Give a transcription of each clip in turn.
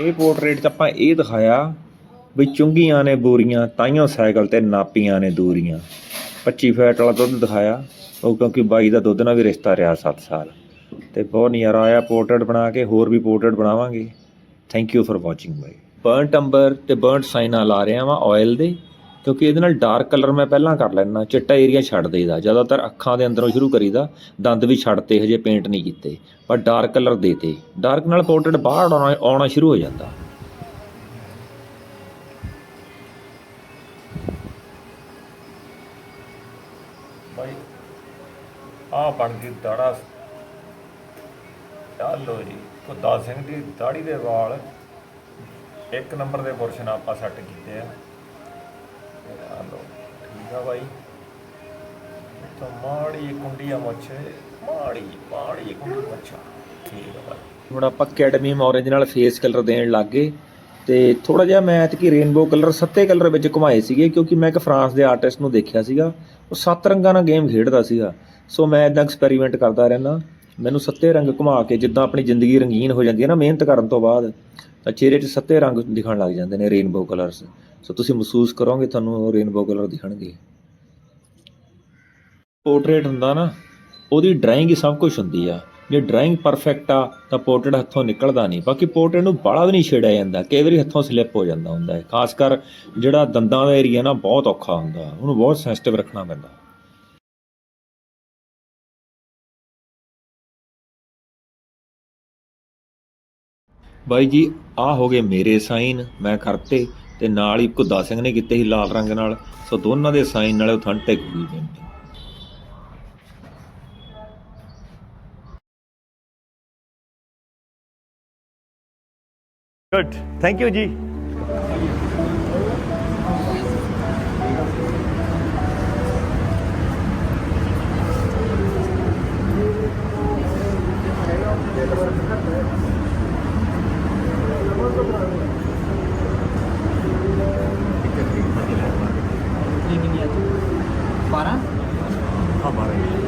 ਇਹ ਪੋਰਟਰੇਟ 'ਚ ਆਪਾਂ ਇਹ ਦਿਖਾਇਆ ਵੀ ਚੁੰਗੀਆਂ ਨੇ ਬੋਰੀਆਂ ਤਾਈਓ ਸਾਈਕਲ ਤੇ ਨਾਪੀਆਂ ਨੇ ਦੂਰੀਆਂ। 25 ਫੈਟ ਵਾਲਾ ਦੁੱਧ ਦਿਖਾਇਆ, ਉਹ ਕਿਉਂਕਿ ਬਾਈ ਦਾ ਦੁੱਧ ਨਾਲ ਵੀ ਰਿਸ਼ਤਾ ਰਿਹਾ 7 ਸਾਲ। ਤੇ ਬਹੁਤ ਨਜ਼ਾਰਾ ਆਇਆ ਪੋਰਟਰੇਟ ਬਣਾ ਕੇ, ਹੋਰ ਵੀ ਪੋਰਟਰੇਟ ਬਣਾਵਾਂਗੇ। Thank you for watching bye. Burnt amber ਤੇ ਬਰਨਟ ਸਾਈਨਾ ਲਾ ਰਿਹਾ ਵਾਂ ਆਇਲ ਦੇ। ਕਿਉਂਕਿ ਇਹਦੇ ਨਾਲ ਡਾਰਕ ਕਲਰ ਮੈਂ ਪਹਿਲਾਂ ਕਰ ਲੈਣਾ ਚਿੱਟਾ ਏਰੀਆ ਛੱਡ ਦੇਈਦਾ। ਜ਼ਿਆਦਾਤਰ ਅੱਖਾਂ ਦੇ ਅੰਦਰੋਂ ਸ਼ੁਰੂ ਕਰੀਦਾ, ਦੰਦ ਵੀ ਛੱਡਤੇ, ਹਜੇ ਪੇਂਟ ਨਹੀਂ ਕੀਤੇ, ਪਰ ਡਾਰਕ ਕਲਰ ਦੇਤੇ। ਡਾਰਕ ਨਾਲ ਪੋਰਟਰੇਟ ਬਾਹਰ ਆਉਣਾ ਸ਼ੁਰੂ ਹੋ ਜਾਂਦਾ। ਬਾਈ ਆ ਬਣ ਗਈ ਦਾੜਾ। ਚੱਲੋ ਜੀ ਖੁੱਦਾ ਸਿੰਘ ਦੀ ਦਾੜੀ ਦੇ ਵਾਲ। ਇੱਕ ਨੰਬਰ ਦੇ ਪੁਰਸ਼ ਨਾਲ ਆਪਾਂ ਸੈੱਟ ਕੀਤੇ ਆ। ਲੋ ਠੀਕ ਆ ਬਾਈ। ਤਾਂ ਮਾੜੀ ਕੁੰਡੀ ਆ ਮੁੱਛ, ਮਾੜੀ ਮਾੜੀ ਕੁੰਡੀ ਮੁੱਛ। ਠੀਕ ਆ ਬਾਈ। ਹੁਣ ਆਪਾਂ ਕੈਡਮੀਅਮ ਔਰੇਂਜ ਨਾਲ ਫੇਸ ਕਲਰ ਦੇਣ ਲੱਗ ਤੇ ਥੋੜਾ ਜਿਹਾ ਮੈਂ ਐਤਕੀ ਰੇਨਬੋ ਕਲਰ ਸੱਤੇ ਕਲਰ ਵਿੱਚ ਘੁਮਾਏ ਸੀਗੇ ਕਿਉਂਕਿ ਮੈਂ ਇੱਕ ਫਰਾਂਸ ਦੇ ਆਰਟਿਸਟ ਨੂੰ ਦੇਖਿਆ ਸੀਗਾ। ਉਹ ਸੱਤ ਰੰਗਾਂ ਨਾਲ ਗੇਮ ਖੇਡਦਾ ਸੀਗਾ। ਸੋ ਮੈਂ ਇਦਾਂ ਐਕਸਪੈਰੀਮੈਂਟ ਕਰਦਾ ਰਹਿਣਾ ਮੈਨੂੰ ਸੱਤੇ ਰੰਗ ਘੁਮਾ ਕੇ ਜਿੱਦਾਂ ਆਪਣੀ ਜ਼ਿੰਦਗੀ ਰੰਗੀਨ ਹੋ ਜਾਂਦੀ ਹੈ ਨਾ, ਮਿਹਨਤ ਕਰਨ ਤੋਂ ਬਾਅਦ, ਤਾਂ ਚਿਹਰੇ 'ਚ ਸੱਤੇ ਰੰਗ ਦਿਖਣ ਲੱਗ ਜਾਂਦੇ ਨੇ ਰੇਨਬੋ ਕਲਰਸ ਸੋ ਤੁਸੀਂ ਮਹਿਸੂਸ ਕਰੋਗੇ ਤੁਹਾਨੂੰ ਰੇਨਬੋ ਕਲਰ ਦਿਖਣਗੇ। ਪੋਰਟਰੇਟ ਹੁੰਦਾ ਨਾ, ਉਹਦੀ ਡਰਾਇੰਗ ਹੀ ਸਭ ਕੁਝ ਹੁੰਦੀ ਆ। ਜੇ ਡਰਾਇੰਗ ਪਰਫੈਕਟ ਆ, ਤਾਂ ਪੋਰਟਰੇਟ ਹੱਥੋਂ ਨਿਕਲਦਾ ਨਹੀਂ। ਬਾਕੀ ਪੋਰਟਰੇਟ ਨੂੰ ਬਾਲਾ ਵੀ ਨਹੀਂ ਛੇੜਿਆ ਜਾਂਦਾ, ਕਈ ਵਾਰੀ ਹੱਥੋਂ ਸਲਿੱਪ ਹੋ ਜਾਂਦਾ ਹੁੰਦਾ ਹੈ। ਖਾਸ ਕਰ ਜਿਹੜਾ ਦੰਦਾਂ ਦਾ ਏਰੀਆ ਨਾ, ਬਹੁਤ ਔਖਾ ਹੁੰਦਾ। ਉਹਨੂੰ ਬਹੁਤ ਸੈਂਸਿਟਿਵ ਰੱਖਣਾ ਪੈਂਦਾ। ਬਾਈ ਜੀ ਆ ਹੋ ਗਏ ਮੇਰੇ ਸਾਈਨ ਮੈਂ ਕਰਤੇ ਤੇ ਨਾਲ ਹੀ ਘੁੱਦਾ ਸਿੰਘ ਨੇ ਕੀਤੇ ਸੀ ਲਾਲ ਰੰਗ ਨਾਲ। ਸੋ ਦੋਨਾਂ ਦੇ ਸਾਈਨ ਨਾਲ ਆਥੈਂਟਿਕ ਹੋਈ ਪੇਂਟਿੰਗ ਗੁੱਡ ਥੈਂਕ ਯੂ ਜੀ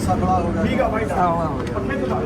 ਸਗਲਾ ਹੋ ਗਿਆ ਠੀਕ ਆ ਹੋ ਗਿਆ। ਪੱਕੇ ਤੋਂ।